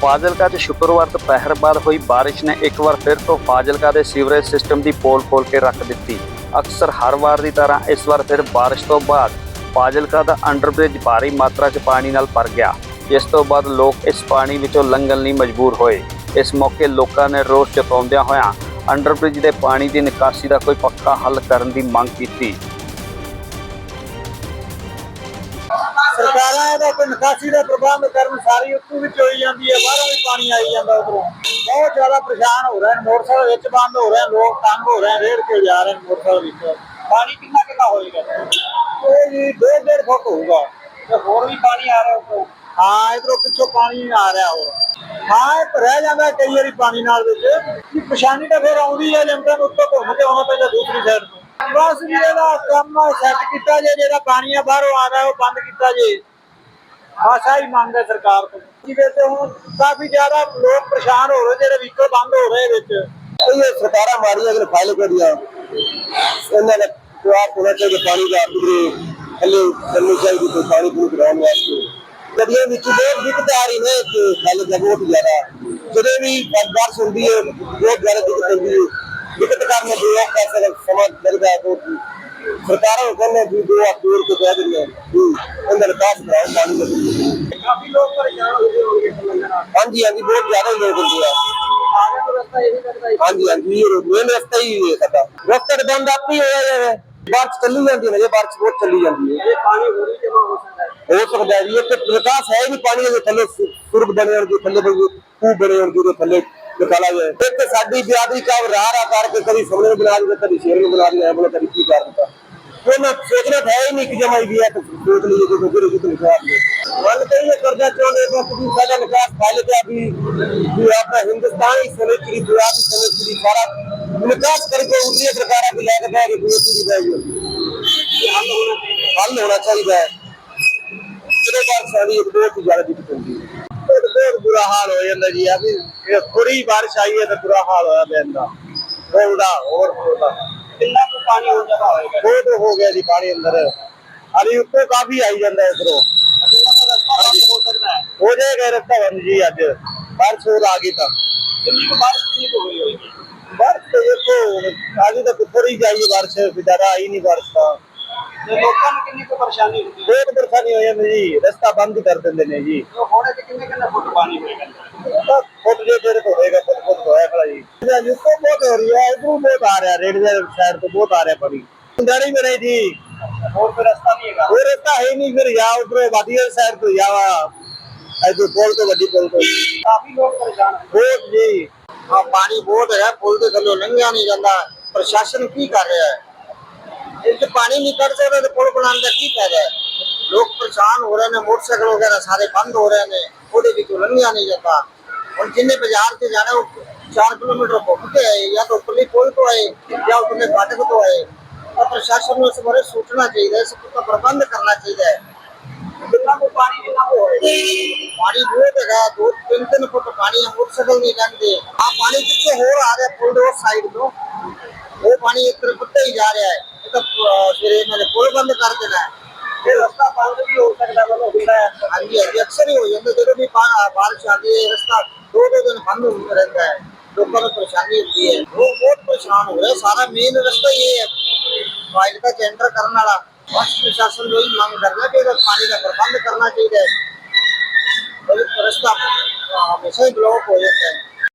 ਫਾਜ਼ਿਲਕਾ 'ਚ ਸ਼ੁੱਕਰਵਾਰ ਦੁਪਹਿਰ ਬਾਅਦ ਹੋਈ ਬਾਰਿਸ਼ ਨੇ ਇੱਕ ਵਾਰ ਫਿਰ ਤੋਂ ਫਾਜ਼ਿਲਕਾ ਦੇ ਸੀਵਰੇਜ ਸਿਸਟਮ ਦੀ ਪੋਲ ਖੋਲ ਕੇ ਰੱਖ ਦਿੱਤੀ। ਅਕਸਰ ਹਰ ਵਾਰ ਦੀ ਤਰ੍ਹਾਂ ਇਸ ਵਾਰ ਫਿਰ ਬਾਰਿਸ਼ ਤੋਂ ਬਾਅਦ ਫਾਜ਼ਿਲਕਾ ਦਾ ਅੰਡਰਬ੍ਰਿਜ ਭਾਰੀ ਮਾਤਰਾ 'ਚ ਪਾਣੀ ਨਾਲ ਭਰ ਗਿਆ। ਇਸ ਤੋਂ ਬਾਅਦ ਲੋਕ ਇਸ ਪਾਣੀ ਵਿੱਚੋਂ ਲੰਘਣ ਲਈ ਮਜਬੂਰ ਹੋਏ। ਇਸ ਮੌਕੇ ਲੋਕਾਂ ਨੇ ਰੋਸ ਜਤਾਉਂਦਿਆਂ ਹੋਇਆਂ ਅੰਡਰਬ੍ਰਿਜ ਦੇ ਪਾਣੀ ਦੀ ਨਿਕਾਸੀ ਦਾ ਕੋਈ ਪੱਕਾ ਹੱਲ ਕਰਨ ਦੀ ਮੰਗ ਕੀਤੀ। ਸਰਕਾਰਾਂ ਇਹਦਾ ਕੋਈ ਨਿਕਾਸੀ ਦਾ ਪ੍ਰਬੰਧ ਕਰਨ ਸਾਰੀ ਉੱਤੋਂ ਵਿੱਚ ਹੋਈ ਜਾਂਦੀ ਹੈ, ਬਾਹਰੋਂ ਵੀ ਪਾਣੀ ਆਈ ਜਾਂਦਾ ਉਧਰੋਂ। ਬਹੁਤ ਜ਼ਿਆਦਾ ਪਰੇਸ਼ਾਨ ਹੋ ਰਹੇ ਨੇ, ਮੋਟਰਸਾਈਕਲ ਵਿੱਚ ਬੰਦ ਹੋ ਰਹੇ ਲੋਕ ਤੰਗ ਹੋ ਰਹੇ ਰੇੜ ਕੇ ਜਾ ਰਹੇ ਨੇ ਮੋਟਰਸਾਈਕਲ ਵਿੱਚ। ਪਾਣੀ ਕਿੰਨਾ ਕਿੰਨਾ ਹੋਏਗਾ ਇਹ ਜੀ ਡੇਢ ਡੇਢ ਫੁੱਟ ਹੋਊਗਾ। ਤੇ ਹੋਰ ਵੀ ਪਾਣੀ ਆ ਰਿਹਾ ਉੱਪਰੋਂ ਹਾਂ, ਇਧਰੋਂ ਪਿੱਛੋਂ ਪਾਣੀ ਆ ਰਿਹਾ ਹੋਰ। ਹਾਂ, ਇਹ ਭਰਿਆ ਜਾਂਦਾ ਕਈ ਵਾਰੀ ਪਾਣੀ ਨਾਲ ਵਿੱਚ। ਕੀ ਪਰੇਸ਼ਾਨੀ ਤਾਂ ਫਿਰ ਆਉਂਦੀ ਹੈ ਜੰਟਾਂ ਨੂੰ ਉੱਤੋਂ ਘੁੰਮ ਕੇ ਆਉਣਾ ਪੈਂਦਾ ਦੂਸਰੀ ਸਾਈਡ ਤੋਂ ਬਸ ਵੀ ਇਹਦਾ ਕੰਮ ਸੈੱਟ ਕੀਤਾ ਜੇ, ਜਿਹੜਾ ਪਾਣੀ ਆ, ਬਾਹਰੋਂ ਆ ਰਿਹਾ, ਉਹ ਬੰਦ ਕੀਤਾ ਜੇ। ਆਸ਼ਾ ਹੀ ਮੰਗ ਹੈ ਸਰਕਾਰ ਤੋਂ। ਜਿਵੇਂ ਤੇ ਹੁਣ ਕਾਫੀ ਜ਼ਿਆਦਾ ਲੋਕ ਪਰੇਸ਼ਾਨ ਹੋ ਰਹੇ ਜਿਹੜੇ ਵਹੀਕਲ ਬੰਦ ਹੋ ਰਹੇ ਵਿੱਚ। ਇਹ ਸਰਕਾਰਾਂ ਮਾਰੀਆਂ ਅਗਰ ਫਾਈਲ ਕਰੀਆਂ ਇਹਨਾਂ ਨੇ ਜਵਾਬ ਹੋਣਾ ਚਾਹੀਦਾ ਪਾਣੀ ਦਾ ਕਿਧਰੇ ਥੱਲੇ ਚੱਲਣੀ ਚਾਹੀਦੀ ਕੋਈ ਪਾਣੀ ਪੂਰੀ ਕਰਾਉਣ ਵਾਸਤੇ। ਗੱਡੀਆਂ ਵਿੱਚ ਬਹੁਤ ਦਿੱਕਤ ਆ ਰਹੀ ਨੇ ਕਿ ਫਾਈਲ ਦਾ ਬਹੁਤ ਜ਼ਿਆਦਾ। ਜਦੋਂ ਵੀ ਬਾਰਿਸ਼ ਹੁੰਦੀ ਹੈ, ਬਹੁਤ ਜ਼ਿਆਦਾ ਦਿੱਕਤ ਹੁੰਦੀ ਹੈ। ਦਿੱਕਤ ਕਾਰਨ ਦੋ ਪੈਸੇ ਦਾ ਸਮਾਂ ਲੱਗਦਾ ਹੈ ਬਹੁਤ ਸਰਕਾਰਾਂ ਨੂੰ ਕਹਿੰਦੇ ਵੀ ਦੋ ਹੱਥ ਜੋੜ ਕੇ ਕਹਿ ਦਿੰਦੇ ਵੀ ਅੰਦਰ ਕਾਸ ਕਰਾਓ ਪਾਣੀ ਦਾ ਕਾਫੀ ਲੋਕ ਪਰੇਸ਼ਾਨ ਹੋ ਗਏ ਹੋਣਗੇ ਹਾਂਜੀ ਹਾਂਜੀ ਬਹੁਤ ਜ਼ਿਆਦਾ ਲੋਕ ਹੁੰਦੇ ਆ ਹਾਂਜੀ ਹਾਂਜੀ ਇਹ ਮੇਨ ਰਸਤਾ ਹੀ ਹੈ ਸਾਡਾ ਰਸਤਾ ਤਾਂ ਬੰਦ ਆਪ ਹੀ ਹੋਇਆ ਜਾਵੇ ਬਾਰਿਸ਼ ਚੱਲੀ ਜਾਂਦੀ ਹੈ ਜੇ ਬਾਰਿਸ਼ ਬਹੁਤ ਚੱਲੀ ਜਾਂਦੀ ਹੈ ਇਹ ਪਾਣੀ ਹੋਰ ਵੀ ਜਮਾ ਹੋ ਸਕਦਾ ਹੈ ਹੋ ਸਕਦਾ ਹੈ ਜੀ ਇੱਥੇ ਪ੍ਰਕਾਸ਼ ਹੈ ਨਹੀਂ, ਪਾਣੀ ਦੇ ਥੱਲੇ ਸੁਰਗ ਬਣੇ ਹੋਣ ਦੇ ਥੱਲੇ ਕੂ ਬਣੇ ਹੋਣ ਦੇ ਥੱਲੇ। ਨਿਕਾਲਾ ਜਾਏ ਇੱਕ ਸਾਡੀ ਬਿਆਦਰੀ ਕਾ ਰਾਹ ਰਾਹ ਕਰਕੇ ਕਦੀ ਸੋਨੇ ਨੂੰ ਬਣਾ ਦਿੱਤਾ, ਕਦੀ ਸ਼ੇਰ ਨੂੰ ਬਣਾ ਦਿੱਤਾ ਬੋਲੇ, ਕਦੀ ਕੀ ਕਰ ਦਿੱਤਾ। ਉਹਨਾਂ ਸੋਚਣਾ ਤਾਂ ਹੈ ਹੀ ਨਹੀਂ ਕਿ ਜਮਾਈ ਵੀ ਹੈ, ਤਾਂ ਸੋਚ ਲਈਏ ਕਿ ਕੋਈ ਕਿਤੇ ਨਿਕਾਸ ਲੈ ਗੱਲ ਤਾਂ ਇਹ ਕਰਦਾ ਚਾਹੁੰਦੇ ਬਸ ਵੀ ਸਾਡਾ ਨਿਕਾਸ ਫੈਲ ਗਿਆ ਵੀ ਵੀ ਆਪਣਾ ਹਿੰਦੁਸਤਾਨ ਹੀ ਸਮੇਂ ਦੀ ਦੁਆ ਦੀ ਸਮੇਂ ਦੀ ਸਾਰਾ ਨਿਕਾਸ ਕਰਕੇ ਉਤਰੀ ਸਰਕਾਰਾਂ ਵੀ ਲੈ ਕੇ ਬਹਿ ਗਈ ਪੂਰੀ ਪੂਰੀ ਬਹਿ ਗਈ ਹੱਲ ਹੋਣਾ ਚਾਹੀਦਾ ਹੈ। ਜਿਹੜੇ ਬਾਰ ਸਾਡੀ ਇੱਕ ਬਹੁਤ ਹੀ ਜ਼ਿਆਦਾ ਦਿੱਕਤ ਹੁੰਦੀ ਬਹੁਤ ਬੁਰਾ ਹਾਲ ਹੋ ਜਾਂਦਾ ਜੀ ਆ ਵੀ ਥੋੜੀ ਬਾਰਿਸ਼ ਆਈ ਹੈ ਤਾਂ ਬੁਰਾ ਹਾਲ ਹੋਇਆ ਪੈਂਦਾ ਹੋਲਦਾ ਹੋਰ ਹੋਲਦਾ ਕਿੰਨਾ ਕੁ ਪਾਣੀ ਹੋ ਜਾਦਾ ਹੋਏਗਾ ਬਹੁਤ ਹੋ ਗਿਆ ਜੀ ਪਾਣੀ ਅੰਦਰ। ਅਰੇ ਉੱਤੋਂ ਕਾਫੀ ਆਈ ਜਾਂਦਾ ਇਧਰੋਂ। ਹੋ ਜਾਏਗਾ ਰਸਤਾ ਬੰਦ ਜੀ ਅੱਜ। ਬਾਰਿਸ਼ ਹੋਰ ਆ ਗਈ ਤਾਂ। ਕਿੰਨੀ ਕੁ ਬਾਰਿਸ਼ ਕਿੰਨੀ ਕੁ ਹੋਈ ਹੋਏਗੀ ਬਾਰਿਸ਼ ਤਾਂ ਦੇਖੋ ਅੱਜ ਤਾਂ ਥੋੜੀ ਜਾਈ ਬਾਰਿਸ਼ ਜ਼ਿਆਦਾ ਆਈ ਨਹੀਂ ਬਾਰਿਸ਼ ਤਾਂ। ਤੇ ਲੋਕਾਂ ਨੂੰ ਕਿੰਨੀ ਕੁ ਪਰੇਸ਼ਾਨੀ ਹੁੰਦੀ ਹੈ? ਬਹੁਤ ਪਰੇਸ਼ਾਨੀ ਹੋ ਜਾਂਦੀ ਜੀ ਰਸਤਾ ਬੰਦ ਕਰ ਦਿੰਦੇ ਨੇ ਜੀ। ਤੇ ਹੋਣੇ ਤੇ ਕਿੰਨੇ ਕਿੰਨੇ ਫੁੱਟ ਪਾਣੀ ਹੋਏਗਾ ਤਾਂ ਖੁਦ ਜੇ ਫਿਰ ਹੋਏਗਾ ਖੁਦ ਖੁਦ ਹੋਇਆ ਖੜਾ ਜੀ। ਜੀ ਤੋਂ ਬਹੁਤ ਹੋ ਰਹੀ ਹੈ ਇਧਰੋਂ ਬਹੁਤ ਆ ਰਿਹਾ ਰੇਡ ਦੇ ਸਾਈਡ ਤੋਂ ਬਹੁਤ ਆ ਰਿਹਾ ਪਾਣੀ। ਡਰੀ ਮੇਰੇ ਜੀ। ਹੋਰ ਕੋਈ ਰਸਤਾ ਨਹੀਂ ਹੈਗਾ? ਹੋਰ ਰਸਤਾ ਹੈ ਨਹੀਂ ਫਿਰ ਜਾ ਉਧਰ ਵਾਦੀ ਸਾਈਡ ਤੋਂ ਜਾਵਾ ਇਧਰ ਪੁਲ ਤੋਂ ਵੱਡੀ ਪੁਲ ਤੋਂ। ਕਾਫੀ ਲੋਕ ਪਰੇਸ਼ਾਨ ਬਹੁਤ ਜੀ। ਆ ਪਾਣੀ ਬਹੁਤ ਹੈ ਪੁਲ ਦੇ ਥੱਲੇ ਲੰਘਿਆ ਨਹੀਂ ਜਾਂਦਾ। ਪ੍ਰਸ਼ਾਸਨ ਕੀ ਕਰ ਰਿਹਾ ਹੈ? ਇਹ ਪਾਣੀ ਨਹੀਂ ਕੱਢ ਸਕਦਾ ਤੇ ਪੁਲ ਬਣਾਉਣ ਦਾ ਕੀ ਫਾਇਦਾ ਹੈ ਲੋਕ ਪਰੇਸ਼ਾਨ ਹੋ ਰਹੇ ਨੇ ਮੋਟਰਸਾਈਕਲ ਵਗੈਰਾ ਸਾਰੇ ਬੰਦ ਹੋ ਰਹੇ ਨੇ ਉਹਦੇ ਵਿੱਚੋਂ ਲੰਘਿਆ ਨਹੀਂ ਜਾਂਦਾ ਹੁਣ ਜਿੰਨੇ ਬਾਜ਼ਾਰ ਤੇ ਜਾਣਾ ਉਹ 4 ਕਿਲੋਮੀਟਰ ਘੁੰਮ ਕੇ ਆਏ ਜਾਂ ਤਾਂ ਉੱਪਰਲੀ ਪੁਲ ਤੋਂ ਆਏ ਜਾਂ ਉੱਪਰਲੇ ਫਾਟਕ ਤੋਂ ਆਏ ਤਾਂ ਪ੍ਰਸ਼ਾਸਨ ਨੂੰ ਇਸ ਬਾਰੇ ਸੋਚਣਾ ਚਾਹੀਦਾ ਹੈ ਇਸ ਦਾ ਪ੍ਰਬੰਧ ਕਰਨਾ ਚਾਹੀਦਾ ਹੈ ਕਿੰਨਾ ਕੁ ਪਾਣੀ ਕਿੰਨਾ ਕੁ ਹੋਏਗਾ ਪਾਣੀ ਬਹੁਤ ਹੈਗਾ ਦੋ ਤਿੰਨ ਤਿੰਨ ਫੁੱਟ ਪਾਣੀ ਹੈ ਮੋਟਰਸਾਈਕਲ ਨਹੀਂ ਲੰਘਦੇ ਆ ਪਾਣੀ ਕਿੱਥੇ ਹੋਰ ਆ ਰਿਹਾ ਪੁਲ ਦੇ ਉਸ ਸਾਈਡ ਤੋਂ ਉਹ ਪਾਣੀ ਇੱਕ ਤਾਂ ਅਹ, ਫਿਰ ਇਹਨਾਂ ਨੇ ਪੁਲ ਬੰਦ ਕਰ ਦੇਣਾ ਹੈ। ਇਹ ਰਸਤਾ ਬੰਦ ਵੀ ਹੋ ਸਕਦਾ ਮਤਲਬ ਹੁੰਦਾ ਹੈ। ਹਾਂਜੀ ਹਾਂਜੀ ਅਕਸਰ ਹੀ ਹੋ ਜਾਂਦਾ। ਜਦੋਂ ਵੀ ਪਾ- ਬਾਰਿਸ਼ ਆਉਂਦੀ ਹੈ ਰਸਤਾ ਦੋ ਦੋ ਦਿਨ ਬੰਦ ਹੁੰਦਾ ਰਹਿੰਦਾ ਹੈ। ਲੋਕਾਂ ਨੂੰ ਪਰੇਸ਼ਾਨੀ ਹੁੰਦੀ ਹੈ। ਉਹ ਬਹੁਤ ਪਰੇਸ਼ਾਨ ਹੋ ਰਹੇ। ਸਾਰਾ ਮੇਨ ਰਸਤਾ ਹੀ ਇਹ ਹੈ। ਫਾਈਲ ਦਾ ਕੇਂਦਰ ਕਰਨ ਵਾਲਾ ਬਸ ਪ੍ਰਸ਼ਾਸਨ ਨੂੰ ਹੀ ਮੰਗ ਕਰਨਾ ਕਿ ਇਹਦਾ ਪਾਣੀ ਦਾ ਪ੍ਰਬੰਧ ਕਰਨਾ ਚਾਹੀਦਾ ਹੈ। ਉਹ ਰਸਤਾ ਹਮੇਸ਼ਾ ਹੀ ਬਲੌਕ ਹੋ ਜਾਂਦਾ ਹੈ।